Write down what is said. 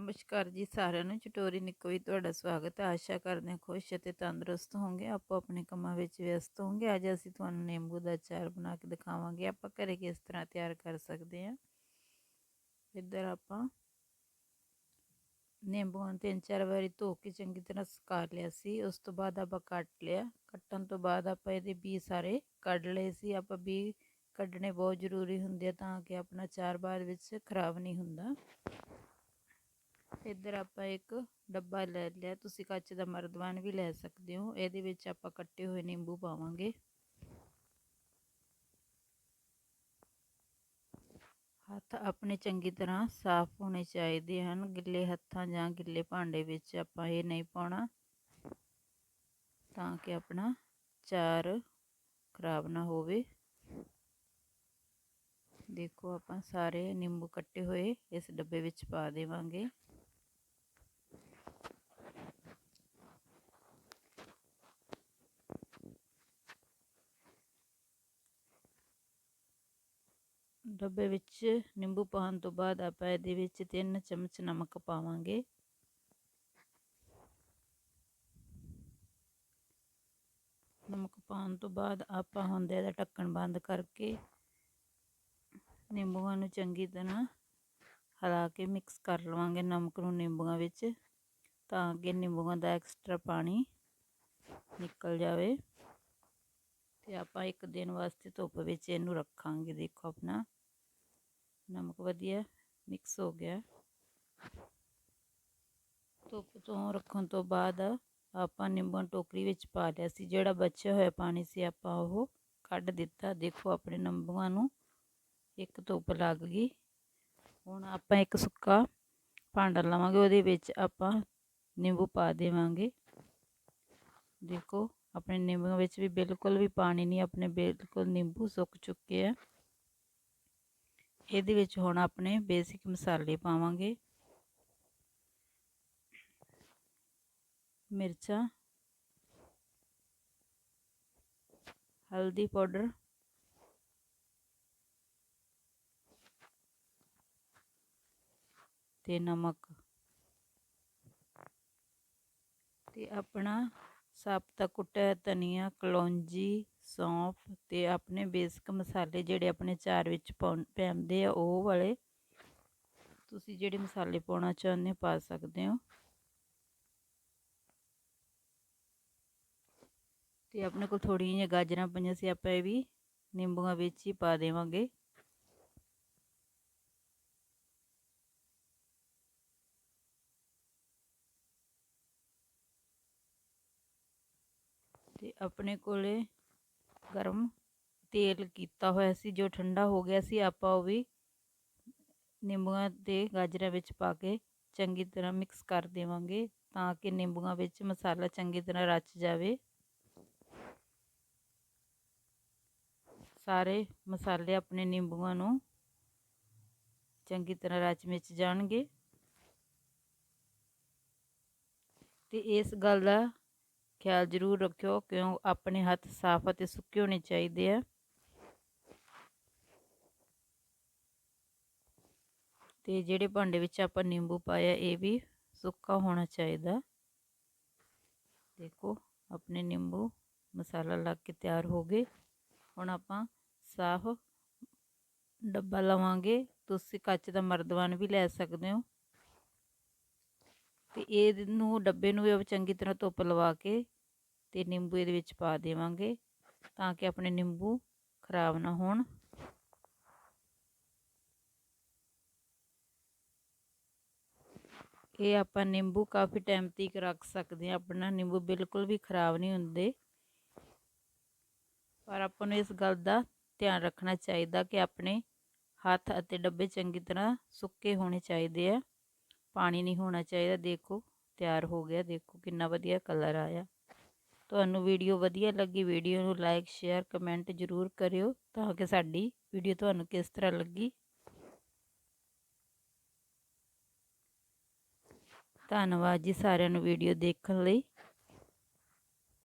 ਨਮਸਕਾਰ ਜੀ ਸਾਰਿਆਂ ਨੂੰ, ਚਟੋਰੀ ਨਿੱਕੋ ਵੀ ਤੁਹਾਡਾ ਸਵਾਗਤ ਹੈ। ਆਸ਼ਾ ਕਰਦੇ ਹਾਂ ਖੁਸ਼ ਅਤੇ ਤੰਦਰੁਸਤ ਹੋਵੋਗੇ ਆਪੋ ਆਪਣੇ ਕੰਮਾਂ ਵਿੱਚ ਵਿਅਸਤ ਹੋਵੋਗੇ ਅੱਜ ਅਸੀਂ ਤੁਹਾਨੂੰ ਨਿੰਬੂ ਦਾ ਅਚਾਰ ਬਣਾ ਕੇ ਦਿਖਾਵਾਂਗੇ। ਆਪਾਂ ਘਰੇ ਕਿਸ ਤਰ੍ਹਾਂ ਤਿਆਰ ਕਰ ਸਕਦੇ ਹਾਂ? ਇੱਧਰ ਆਪਾਂ ਨਿੰਬੂਆਂ ਨੂੰ ਤਿੰਨ ਚਾਰ ਵਾਰੀ ਧੋ ਕੇ ਚੰਗੀ ਤਰ੍ਹਾਂ ਸੁਕਾ ਲਿਆ ਸੀ। ਉਸ ਤੋਂ ਬਾਅਦ ਆਪਾਂ ਕੱਟ ਲਿਆ। ਕੱਟਣ ਤੋਂ ਬਾਅਦ ਆਪਾਂ ਇਹਦੇ ਬੀ ਸਾਰੇ ਕੱਢ ਲਏ ਸੀ। ਆਪਾਂ ਬੀ ਕੱਢਣੇ ਬਹੁਤ ਜ਼ਰੂਰੀ ਹੁੰਦੇ ਆ ਤਾਂ ਕਿ ਆਪਣਾ ਚਾਰ ਬਾਅਦ ਵਿੱਚ ਖਰਾਬ ਨਹੀਂ ਹੁੰਦਾ। ਇੱਧਰ ਆਪਾਂ ਇੱਕ ਡੱਬਾ ਲੈ ਲਿਆ, ਤੁਸੀਂ ਕੱਚ ਦਾ ਮਰਦਵਾਨ ਵੀ ਲੈ ਸਕਦੇ ਹੋ, ਇਹਦੇ ਵਿੱਚ ਆਪਾਂ ਕੱਟੇ ਹੋਏ ਨਿੰਬੂ ਪਾਵਾਂਗੇ। ਹੱਥ ਆਪਣੇ ਚੰਗੀ ਤਰ੍ਹਾਂ ਸਾਫ਼ ਹੋਣੇ ਚਾਹੀਦੇ ਹਨ, ਗਿੱਲੇ ਹੱਥਾਂ ਜਾਂ ਗਿੱਲੇ ਭਾਂਡੇ ਵਿੱਚ ਆਪਾਂ ਇਹ ਨਹੀਂ ਪਾਉਣਾ, ਤਾਂ ਕਿ ਆਪਣਾ ਚਾਰ ਖਰਾਬ ਨਾ ਹੋਵੇ। ਦੇਖੋ ਆਪਾਂ ਸਾਰੇ ਨਿੰਬੂ ਕੱਟੇ ਹੋਏ ਇਸ ਡੱਬੇ ਵਿੱਚ ਪਾ ਦੇਵਾਂਗੇ। ਡੱਬੇ ਵਿੱਚ ਨਿੰਬੂ ਪਾਉਣ ਤੋਂ ਬਾਅਦ ਆਪਾਂ ਇਹਦੇ ਵਿੱਚ 3 ਚਮਚ ਨਮਕ ਪਾਵਾਂਗੇ। ਨਮਕ ਪਾਉਣ ਤੋਂ ਬਾਅਦ ਆਪਾਂ ਹੁੰਦੇ ਇਹਦਾ ਢੱਕਣ ਬੰਦ ਕਰਕੇ ਨਿੰਬੂਆਂ ਨੂੰ ਚੰਗੀ ਤਰ੍ਹਾਂ ਹਿਲਾ ਕੇ ਮਿਕਸ ਕਰ ਲਵਾਂਗੇ ਨਮਕ ਨੂੰ ਨਿੰਬੂਆਂ ਵਿੱਚ, ਤਾਂ ਕਿ ਨਿੰਬੂਆਂ ਦਾ ਐਕਸਟਰਾ ਪਾਣੀ ਨਿਕਲ ਜਾਵੇ। ਤੇ ਆਪਾਂ ਇੱਕ ਦਿਨ ਵਾਸਤੇ ਧੁੱਪ ਵਿੱਚ ਇਹਨੂੰ ਰੱਖਾਂਗੇ, ਦੇਖੋ ਆਪਣਾ। ਨਮਕ ਵਧੀਆ ਮਿਕਸ ਹੋ ਗਿਆ। ਧੁੱਪ ਤੋਂ ਰੱਖਣ ਤੋਂ ਬਾਅਦ ਆਪਾਂ ਨਿੰਬੂ ਟੋਕਰੀ ਵਿੱਚ ਪਾ ਲਿਆ ਸੀ। ਜਿਹੜਾ ਬਚਿਆ ਹੋਇਆ ਪਾਣੀ ਸੀ ਆਪਾਂ ਉਹ ਕੱਢ ਦਿੱਤਾ। ਦੇਖੋ ਆਪਣੇ ਨਿੰਬੂਆਂ ਨੂੰ ਇੱਕ ਧੁੱਪ ਲੱਗ ਗਈ। ਹੁਣ ਆਪਾਂ ਇੱਕ ਸੁੱਕਾ ਭਾਂਡਾ ਲਵਾਂਗੇ। ਉਹਦੇ ਵਿੱਚ ਆਪਾਂ ਨਿੰਬੂ ਪਾ ਦੇਵਾਂਗੇ। ਦੇਖੋ ਆਪਣੇ ਨਿੰਬੂਆਂ ਵਿੱਚ ਵੀ ਬਿਲਕੁਲ ਵੀ ਪਾਣੀ ਨਹੀਂ, ਆਪਣੇ ਬਿਲਕੁਲ ਨਿੰਬੂ ਸੁੱਕ ਚੁੱਕੇ ਆ। ਇਹਦੇ ਵਿੱਚ ਹੁਣ ਆਪਣੇ ਬੇਸਿਕ ਮਸਾਲੇ ਪਾਵਾਂਗੇ। ਮਿਰਚਾਂ। ਹਲਦੀ ਪਾਊਡਰ। ਤੇ ਨਮਕ। ਤੇ ਆਪਣਾ ਸਾਬਤਾ ਕੁੱਟਿਆ ਧਨੀਆ, ਕਲੌਂਜੀ, ਸੌਂਫ ਅਤੇ ਆਪਣੇ ਬੇਸਿਕ ਮਸਾਲੇ ਜਿਹੜੇ ਆਪਣੇ ਚਾਰ ਵਿੱਚ ਪਾਉਣ ਪੈਂਦੇ ਆ, ਉਹ ਵਾਲੇ ਤੁਸੀਂ ਜਿਹੜੇ ਮਸਾਲੇ ਪਾਉਣਾ ਚਾਹੁੰਦੇ ਹੋ, ਪਾ ਸਕਦੇ ਹੋ। ਤੇ ਆਪਣੇ ਕੋਲ ਥੋੜੀਆਂ ਜਿਹੀਆਂ ਗਾਜਰਾਂ ਪਈਆਂ ਸੀ, ਆਪਾਂ ਇਹ ਵੀ ਨਿੰਬੂਆਂ ਵਿੱਚ ਹੀ ਪਾ ਦੇਵਾਂਗੇ ਤੇ ਆਪਣੇ ਕੋਲੇ ਗਰਮ ਤੇਲ ਕੀਤਾ ਹੋਇਆ ਸੀ, ਜੋ ਠੰਡਾ ਹੋ ਗਿਆ ਸੀ, ਆਪਾਂ ਉਹ ਵੀ ਨਿੰਬੂਆਂ ਤੇ ਗਾਜਰਾਂ ਵਿੱਚ ਪਾ ਕੇ ਚੰਗੀ ਤਰ੍ਹਾਂ ਮਿਕਸ ਕਰ ਦੇਵਾਂਗੇ ਤਾਂ ਕਿ ਨਿੰਬੂਆਂ ਵਿੱਚ ਮਸਾਲਾ ਚੰਗੀ ਤਰ੍ਹਾਂ ਰਚ ਜਾਵੇ। ਸਾਰੇ ਮਸਾਲੇ ਆਪਣੇ ਨਿੰਬੂਆਂ ਨੂੰ ਚੰਗੀ ਤਰ੍ਹਾਂ ਰਚ ਮਿਚ ਜਾਣਗੇ। ਤੇ ਇਸ ਗੱਲ ਦਾ ਖਿਆਲ ਜ਼ਰੂਰ ਰੱਖਿਓ, ਕਿਉਂ ਆਪਣੇ ਹੱਥ ਸਾਫ਼ ਅਤੇ ਸੁੱਕੇ ਹੋਣੇ ਚਾਹੀਦੇ ਆ। ਤੇ ਜਿਹੜੇ ਭਾਂਡੇ ਵਿੱਚ ਆਪਾਂ ਨਿੰਬੂ ਪਾਇਆ, ਇਹ ਵੀ ਸੁੱਕਾ ਹੋਣਾ ਚਾਹੀਦਾ। ਦੇਖੋ, ਆਪਣੇ ਨਿੰਬੂ ਮਸਾਲਾ ਲੱਗ ਕੇ ਤਿਆਰ ਹੋ ਗਏ। ਹੁਣ ਆਪਾਂ ਸਾਫ਼ ਡੱਬਾ ਲਵਾਂਗੇ। ਤੁਸੀਂ ਕੱਚ ਦਾ ਮਰਦਵਾਨ ਵੀ ਲੈ ਸਕਦੇ ਹੋ। ਤੇ ਇਹਨੂੰ ਡੱਬੇ ਨੂੰ ਵੀ ਚੰਗੀ ਤਰ੍ਹਾਂ ਧੁੱਪ ਲਵਾ ਕੇ ਤੇ ਨਿੰਬੂ ਇਹਦੇ ਵਿੱਚ ਪਾ ਦੇਵਾਂਗੇ ਤਾਂ ਕਿ ਆਪਣੇ ਨਿੰਬੂ ਖਰਾਬ ਨਾ ਹੋਣ। ਇਹ ਆਪਾਂ ਨਿੰਬੂ ਕਾਫੀ ਟਾਈਮ ਤੱਕ ਰੱਖ ਸਕਦੇ ਹਾਂ, ਆਪਣਾ ਨਿੰਬੂ ਬਿਲਕੁਲ ਵੀ ਖਰਾਬ ਨਹੀਂ ਹੁੰਦੇ। ਪਰ ਆਪਾਂ ਨੂੰ ਇਸ ਗੱਲ ਦਾ ਧਿਆਨ ਰੱਖਣਾ ਚਾਹੀਦਾ ਕਿ ਆਪਣੇ ਹੱਥ ਅਤੇ ਡੱਬੇ ਚੰਗੀ ਤਰ੍ਹਾਂ ਸੁੱਕੇ ਹੋਣੇ ਚਾਹੀਦੇ ਆ। ਪਾਣੀ ਨਹੀਂ ਹੋਣਾ ਚਾਹੀਦਾ। ਦੇਖੋ, ਤਿਆਰ ਹੋ ਗਿਆ। ਦੇਖੋ ਕਿੰਨਾ ਵਧੀਆ ਕਲਰ ਆਇਆ। ਤੁਹਾਨੂੰ ਵੀਡੀਓ ਵਧੀਆ ਲੱਗੀ ਵੀਡੀਓ ਨੂੰ ਲਾਈਕ ਸ਼ੇਅਰ ਕਮੈਂਟ ਜ਼ਰੂਰ ਕਰਿਓ ਤਾਂ ਕਿ ਸਾਡੀ ਵੀਡੀਓ ਤੁਹਾਨੂੰ ਕਿਸ ਤਰ੍ਹਾਂ ਲੱਗੀ। ਧੰਨਵਾਦ ਜੀ ਸਾਰਿਆਂ ਨੂੰ ਵੀਡੀਓ ਦੇਖਣ ਲਈ।